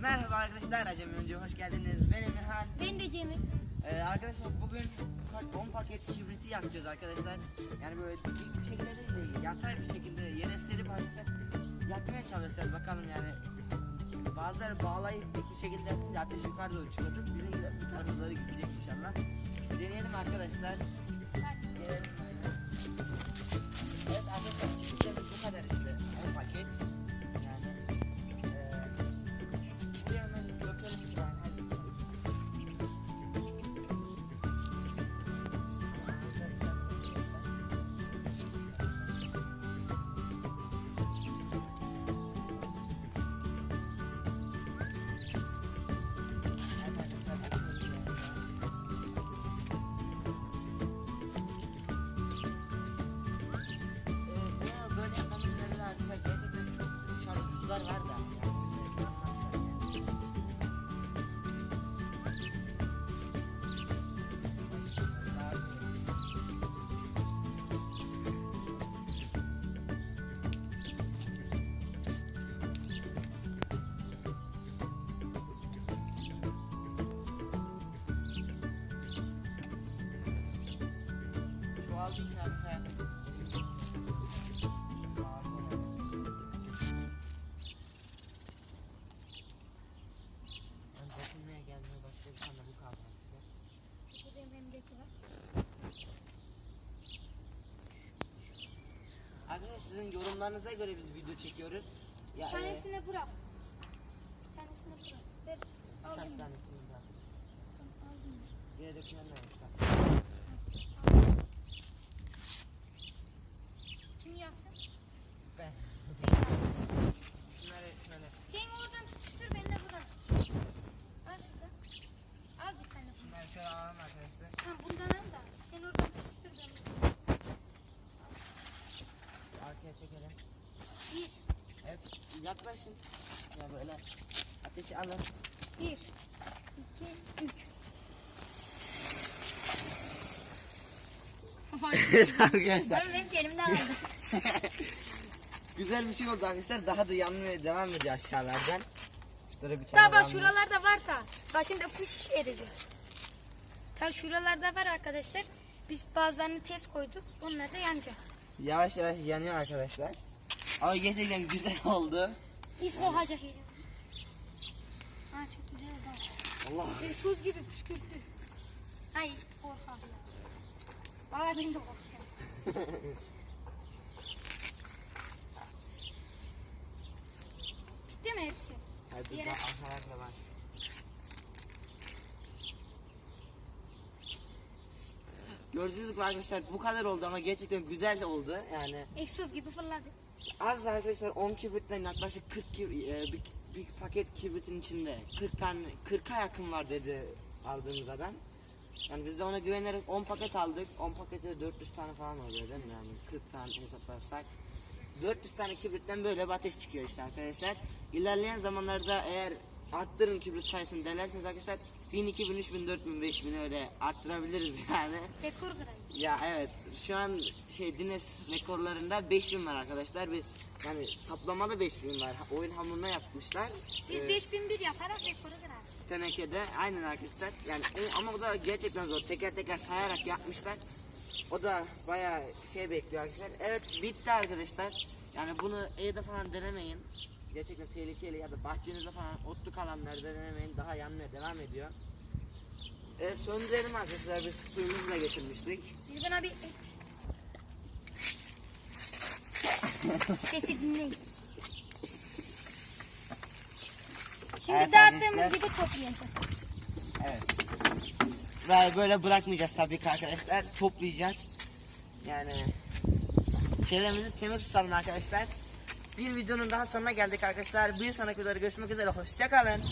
Merhaba arkadaşlar, Acemi Önce hoş geldiniz. Ben Emirhan. Ben de Cemil. Ee, arkadaşlar bugün pa- 10 paket kibriti yakacağız arkadaşlar. Yani böyle dik bir şekilde değil de yatay bir şekilde yere serip arkadaşlar yakmaya çalışacağız bakalım yani. Bazıları bağlayıp dik bir şekilde yapınca ateş yukarı doğru çıkartıp bizim doğru gidecek inşallah. Deneyelim arkadaşlar. Gelelim sizin yorumlarınıza göre biz video çekiyoruz. Ya, Bir tanesini bırak. Bir tanesini bırak. Ver. e, kaç tanesini bırak. Al bunu. Yere dökülenler yaklaşın. Ya böyle ateşi alın. Bir. iki, Üç. Evet arkadaşlar. Ben benim elimden aldım. Güzel bir şey oldu arkadaşlar. Daha da yanmaya devam ediyor aşağılardan. Şurada bir tane Ta bak şuralarda var ta. Bak şimdi fış eridi. Ta şuralarda var arkadaşlar. Biz bazılarını test koyduk. Onlar da yanacak. Yavaş yavaş yanıyor arkadaşlar. Ama gerçekten güzel oldu. Biz kokacak yine. Ha çok güzel oldu. Allah. Bir Suz gibi püskürttü. Ay korkak. Valla ben de korkuyorum. Bitti mi hepsi? Hadi daha arkalarda var. Gördüğünüz gibi arkadaşlar bu kadar oldu ama gerçekten güzel de oldu yani. Egzoz gibi fırladı. Az arkadaşlar 10 kibritten yaklaşık 40 kib- e, bir, bir paket kibritin içinde 40 tane 40'a yakın var dedi aldığımız adam. Yani biz de ona güvenerek 10 paket aldık. 10 pakete de 400 tane falan oluyor değil mi yani 40 tane hesaplarsak. 400 tane kibritten böyle bir ateş çıkıyor işte arkadaşlar. İlerleyen zamanlarda eğer arttırın kibrit sayısını denerseniz arkadaşlar 1000, 2000, 3000, 4000, 5000 öyle arttırabiliriz yani. Rekor kırayım. Ya evet şu an şey Dines rekorlarında 5000 var arkadaşlar. Biz yani saplamalı 5000 var. Oyun hamuruna yapmışlar. Biz Ee, 5001 yaparak rekoru kırarız. tenekede aynen arkadaşlar. Yani ama o da gerçekten zor. Teker teker sayarak yapmışlar. O da bayağı şey bekliyor arkadaşlar. Evet bitti arkadaşlar. Yani bunu evde falan denemeyin. Gerçekten tehlikeli ya da bahçenizde falan otluk alanlarda denemeyin. Daha yanmaya devam ediyor. Evet söndürelim arkadaşlar. Biz suyumuzu da getirmiştik. Biz buna bir et. Sesi dinleyin. Şimdi Evet dağıttığımız arkadaşlar. gibi toplayacağız. Evet. Ve böyle bırakmayacağız tabii ki arkadaşlar. Toplayacağız. Yani çevremizi temiz tutalım arkadaşlar. Bir videonun daha sonuna geldik arkadaşlar. Bir sonraki videoda görüşmek üzere. Hoşçakalın.